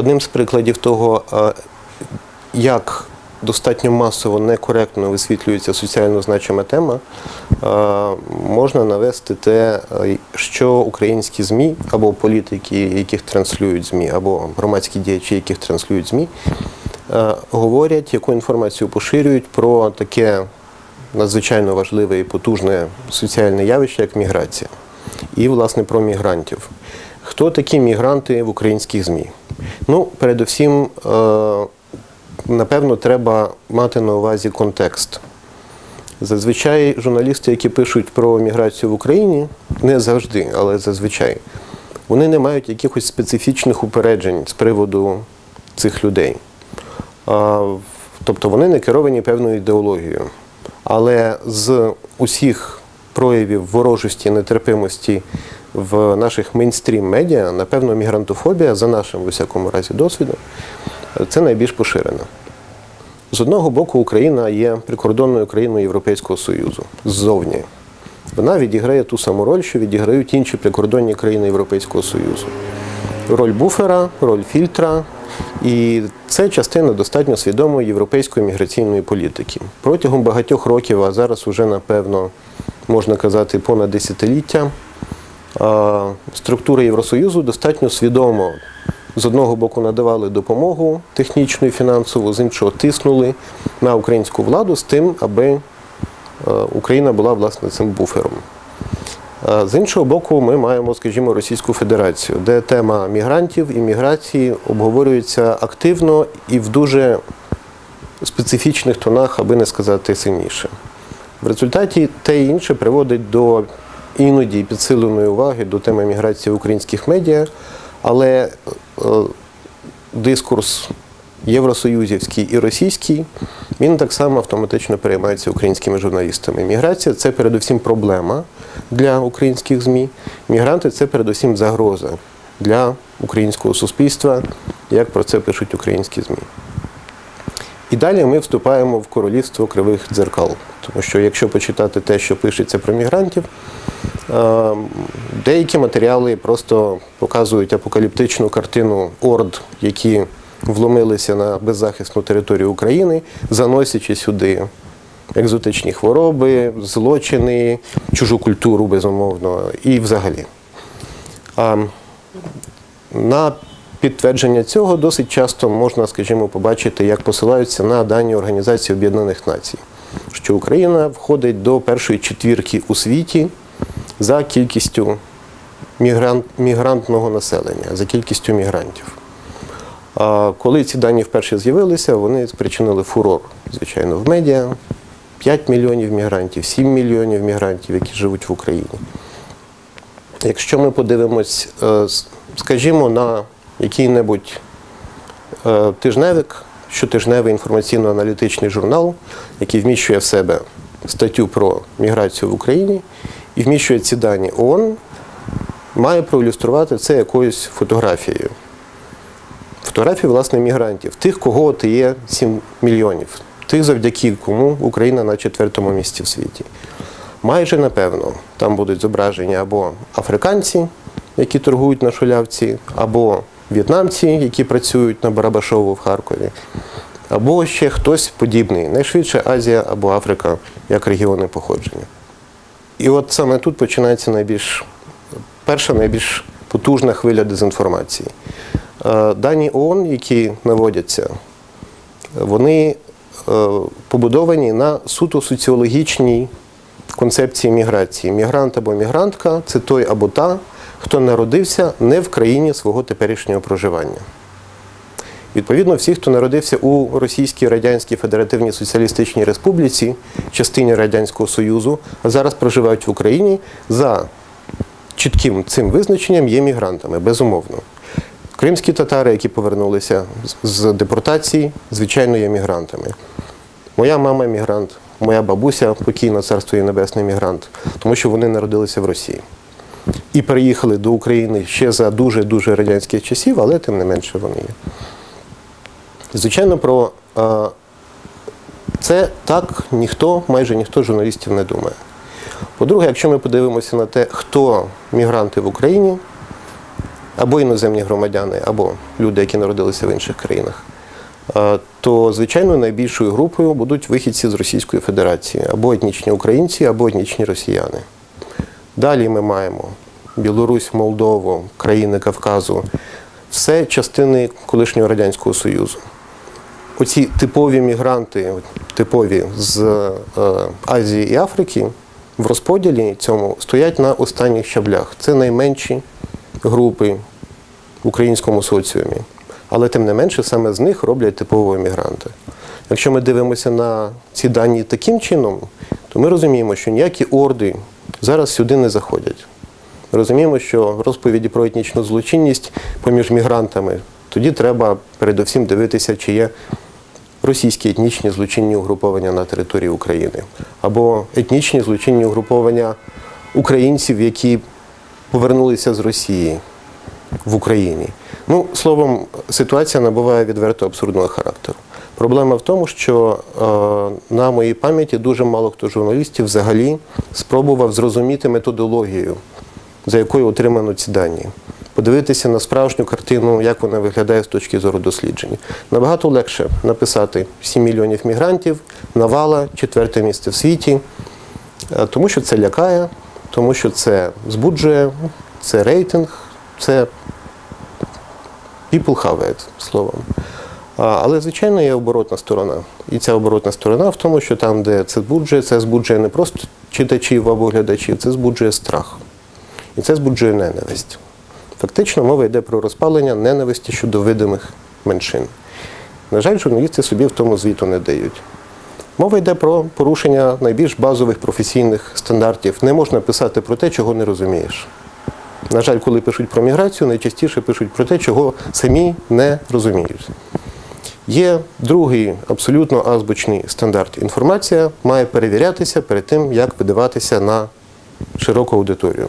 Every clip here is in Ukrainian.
Одним з прикладів того, е, як достатньо масово некоректно висвітлюється соціально значима тема, е, можна навести те, е, що українські ЗМІ або політики, яких транслюють ЗМІ, або громадські діячі, яких транслюють ЗМІ, говорять, яку інформацію поширюють про таке надзвичайно важливе і потужне соціальне явище, як міграція. І, власне, про мігрантів. Хто такі мігранти в українських ЗМІ? Ну, передусім, е, напевно, треба мати на увазі контекст. Зазвичай журналісти, які пишуть про міграцію в Україні, не завжди, але зазвичай, вони не мають якихось специфічних упереджень з приводу цих людей. Тобто вони не керовані певною ідеологією. Але з усіх проявів ворожості, нетерпимості в наших мейнстрім медіа, напевно, мігрантофобія, за нашим в усякому разі досвідом, це найбільш поширена. З одного боку, Україна є прикордонною країною Європейського Союзу ззовні. Вона відіграє ту саму роль, що відіграють інші прикордонні країни Європейського Союзу. Роль буфера, роль фільтра. І це частина достатньо свідомої європейської міграційної політики. Протягом багатьох років, а зараз уже, напевно, можна казати, понад десятиліття, структури Євросоюзу достатньо свідомо з одного боку надавали допомогу технічну і фінансову, з іншого тиснули на українську владу з тим, аби е, Україна була власне цим буфером. Е, З іншого боку, ми маємо, скажімо, Російську Федерацію, де тема мігрантів і міграції обговорюється активно і в дуже специфічних тонах, аби не сказати сильніше. В результаті те і інше приводить до іноді підсиленої уваги до теми міграції в українських медіа, але е, дискурс євросоюзівський і російський, він так само автоматично переймається українськими журналістами. Міграція це передусім проблема для українських ЗМІ. Мігранти це передусім загроза для українського суспільства, як про це пишуть українські ЗМІ. І далі ми вступаємо в королівство кривих дзеркал. Тому що якщо почитати те, що пишеться про мігрантів, е, деякі матеріали просто показують апокаліптичну картину орд, які вломилися на беззахисну територію України, заносячи сюди екзотичні хвороби, злочини, чужу культуру, безумовно, і взагалі. На підтвердження цього досить часто можна, скажімо, побачити, як посилаються на дані Організації Об'єднаних Націй, що Україна входить до першої четвірки у світі за кількістю мігрант, мігрантного населення, за кількістю мігрантів. А коли ці дані вперше з'явилися, вони спричинили фурор, звичайно, в медіа. 5 мільйонів мігрантів, 7 мільйонів мігрантів, які живуть в Україні. Якщо ми подивимось, е, скажімо, на який-небудь е, тижневик, щотижневий інформаційно-аналітичний журнал, який вміщує в себе статтю про міграцію в Україні і вміщує ці дані ООН, має проілюструвати це якоюсь фотографією. Фотографії, власне, мігрантів, тих, кого от є 7 мільйонів, тих, завдяки кому Україна на четвертому місці в світі. Майже напевно там будуть зображені або африканці, які торгують на шулявці, або в'єтнамці, які працюють на Барабашову в Харкові, або ще хтось подібний, найшвидше Азія або Африка як регіони походження. І от саме тут починається найбільш перша найбільш потужна хвиля дезінформації. Е, Дані ООН, які наводяться, вони е, побудовані на суто соціологічній концепції міграції. Мігрант або мігрантка це той або та, хто народився не в країні свого теперішнього проживання. Відповідно, всі, хто народився у Російській Радянській Федеративній Соціалістичній Республіці, частині Радянського Союзу, а зараз проживають в Україні, за чітким цим визначенням є мігрантами, безумовно. Кримські татари, які повернулися з депортації, звичайно, є мігрантами. Моя мама мігрант, моя бабуся, покійна царство і небесний мігрант, тому що вони народилися в Росії. І переїхали до України ще за дуже-дуже радянських часів, але тим не менше вони є. Звичайно, про це так ніхто, майже ніхто журналістів не думає. По-друге, якщо ми подивимося на те, хто мігранти в Україні, або іноземні громадяни, або люди, які народилися в інших країнах, то звичайно найбільшою групою будуть вихідці з Російської Федерації або етнічні українці, або етнічні росіяни. Далі ми маємо Білорусь, Молдову, країни Кавказу, все частини колишнього Радянського Союзу. Оці типові мігранти, типові з е, Азії і Африки, в розподілі цьому стоять на останніх щаблях. Це найменші групи в українському соціумі. Але тим не менше, саме з них роблять типового мігранта. Якщо ми дивимося на ці дані таким чином, то ми розуміємо, що ніякі орди зараз сюди не заходять. Розуміємо, що розповіді про етнічну злочинність поміж мігрантами тоді треба передусім дивитися, чи є російські етнічні злочинні угруповання на території України, або етнічні злочинні угруповання українців, які повернулися з Росії в Україні. Ну, словом, ситуація набуває відверто абсурдного характеру. Проблема в тому, що е, на моїй пам'яті дуже мало хто журналістів взагалі спробував зрозуміти методологію, за якою отримано ці дані. Подивитися на справжню картину, як вона виглядає з точки зору досліджень. Набагато легше написати 7 мільйонів мігрантів, навала, четверте місце в світі, е, тому що це лякає, тому що це збуджує, це рейтинг, це people have it, словом. Але, звичайно, є оборотна сторона. І ця оборотна сторона в тому, що там, де це збуджує, це збуджує не просто читачів або глядачів, це збуджує страх. І це збуджує ненависть. Фактично, мова йде про розпалення ненависті щодо видимих меншин. На жаль, журналісти собі в тому звіту не дають. Мова йде про порушення найбільш базових професійних стандартів. Не можна писати про те, чого не розумієш. На жаль, коли пишуть про міграцію, найчастіше пишуть про те, чого самі не розуміють. Є другий абсолютно азбучний стандарт. Інформація має перевірятися перед тим, як видаватися на широку аудиторію.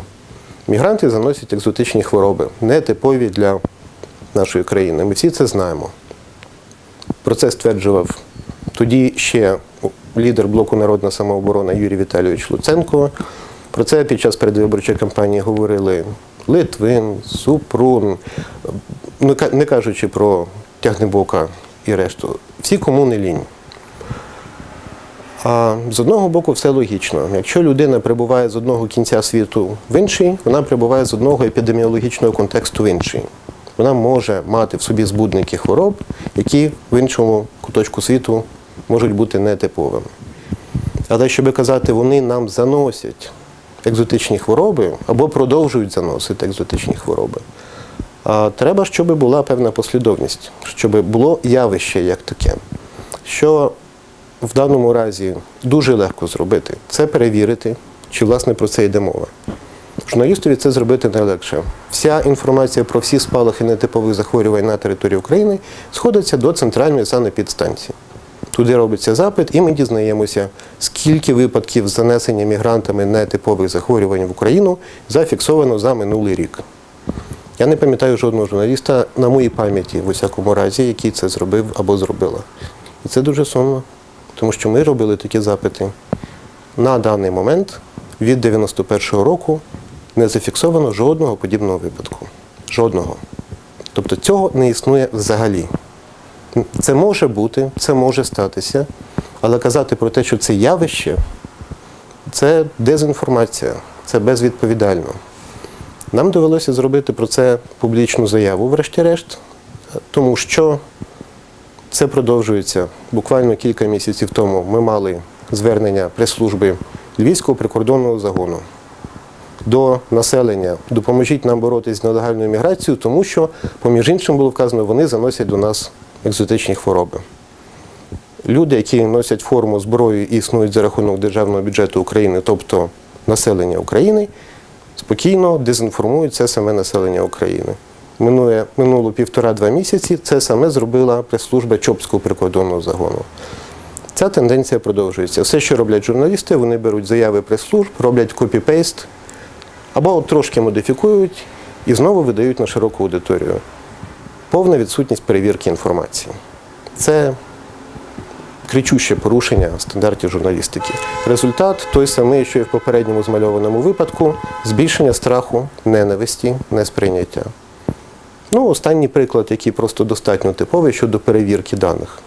Мігранти заносять екзотичні хвороби, не типові для нашої країни. Ми всі це знаємо. Про це стверджував тоді ще лідер блоку Народна самооборона Юрій Віталійович Луценко. Про це під час передвиборчої кампанії говорили Литвин, Супрун, не кажучи про Тягнебока і решту. Всі кому не лінь. А з одного боку, все логічно. Якщо людина прибуває з одного кінця світу в інший, вона прибуває з одного епідеміологічного контексту в інший. Вона може мати в собі збудники хвороб, які в іншому куточку світу можуть бути нетиповими. Але щоб казати, вони нам заносять екзотичні хвороби або продовжують заносити екзотичні хвороби. Треба, щоб була певна послідовність, щоб було явище як таке. Що в даному разі дуже легко зробити це перевірити, чи власне про це йде мова. Журналістові це зробити найлегше. Вся інформація про всі спалахи нетипових захворювань на території України сходиться до центральної санепідстанції. Туди робиться запит, і ми дізнаємося, скільки випадків занесення мігрантами нетипових захворювань в Україну зафіксовано за минулий рік. Я не пам'ятаю жодного журналіста на моїй пам'яті, в усякому разі, який це зробив або зробила. І це дуже сумно, тому що ми робили такі запити. На даний момент від 91-го року не зафіксовано жодного подібного випадку. Жодного. Тобто цього не існує взагалі. Це може бути, це може статися, але казати про те, що це явище, це дезінформація, це безвідповідально. Нам довелося зробити про це публічну заяву, врешті-решт, тому що це продовжується. Буквально кілька місяців тому ми мали звернення прес-служби Львівського прикордонного загону до населення. Допоможіть нам боротися з нелегальною міграцією, тому що, поміж іншим, було вказано, вони заносять до нас екзотичні хвороби. Люди, які носять форму зброю і існують за рахунок державного бюджету України, тобто населення України, спокійно дезінформують це саме населення України. Минує, минуло півтора-два місяці це саме зробила прес-служба Чопського прикордонного загону. Ця тенденція продовжується. Все, що роблять журналісти, вони беруть заяви прес-служб, роблять копі-пейст або трошки модифікують і знову видають на широку аудиторію. Повна відсутність перевірки інформації. Це кричуще порушення стандартів журналістики. Результат той самий, що і в попередньому змальованому випадку збільшення страху, ненависті, несприйняття. Ну, останній приклад, який просто достатньо типовий щодо перевірки даних.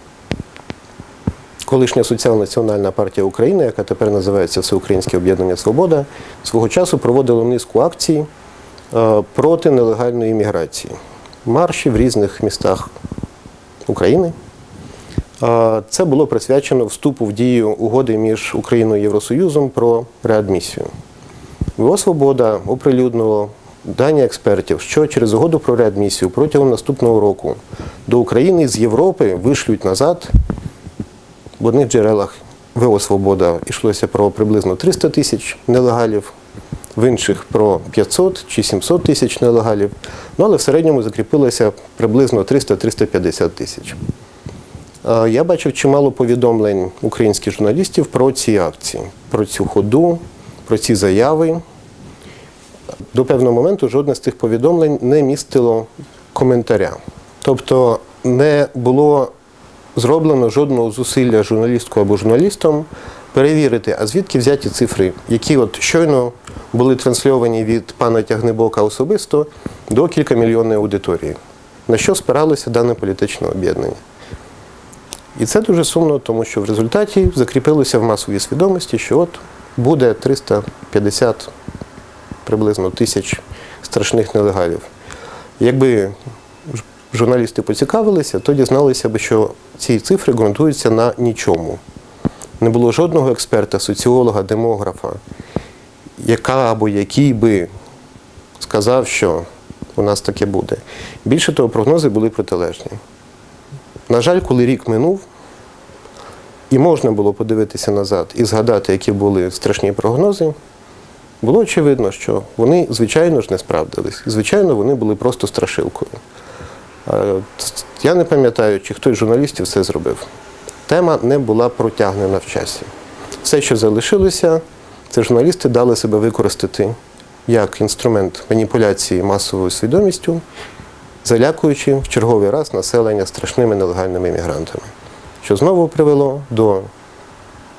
Колишня соціал-національна партія України, яка тепер називається Всеукраїнське об'єднання Свобода, свого часу проводила низку акцій е, проти нелегальної міграції. Марші в різних містах України. Це було присвячено вступу в дію угоди між Україною і Євросоюзом про реадмісію. ВО Свобода оприлюднило дані експертів, що через угоду про реадмісію протягом наступного року до України з Європи вишлють назад. В одних джерелах ВО Свобода йшлося про приблизно 300 тисяч нелегалів, в інших про 500 чи 700 тисяч нелегалів. Ну, але в середньому закріпилося приблизно 300-350 тисяч. Е, Я бачив чимало повідомлень українських журналістів про ці акції, про цю ходу, про ці заяви. До певного моменту жодне з тих повідомлень не містило коментаря. Тобто не було зроблено жодного зусилля журналістку або журналістом перевірити, а звідки взяті цифри, які от щойно були трансльовані від пана Тягнебока особисто до кількамільйонної аудиторії. На що спиралося дане політичне об'єднання? І це дуже сумно, тому що в результаті закріпилося в масовій свідомості, що от буде 350 приблизно тисяч страшних нелегалів. Якби журналісти поцікавилися, то дізналися б, що ці цифри ґрунтуються на нічому. Не було жодного експерта, соціолога, демографа, яка або який би сказав, що у нас таке буде. Більше того, прогнози були протилежні. На жаль, коли рік минув, і можна було подивитися назад і згадати, які були страшні прогнози, було очевидно, що вони, звичайно ж, не справдились. Звичайно, вони були просто страшилкою. Е, Я не пам'ятаю, чи хтось з журналістів це зробив. Тема не була протягнена в часі. Все, що залишилося, це журналісти дали себе використати як інструмент маніпуляції масовою свідомістю, залякуючи в черговий раз населення страшними нелегальними мігрантами, що знову привело до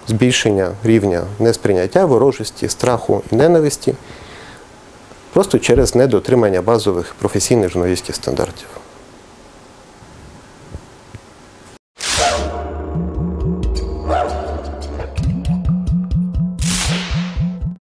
збільшення рівня несприйняття, ворожості, страху і ненависті просто через недотримання базових професійних журналістських стандартів.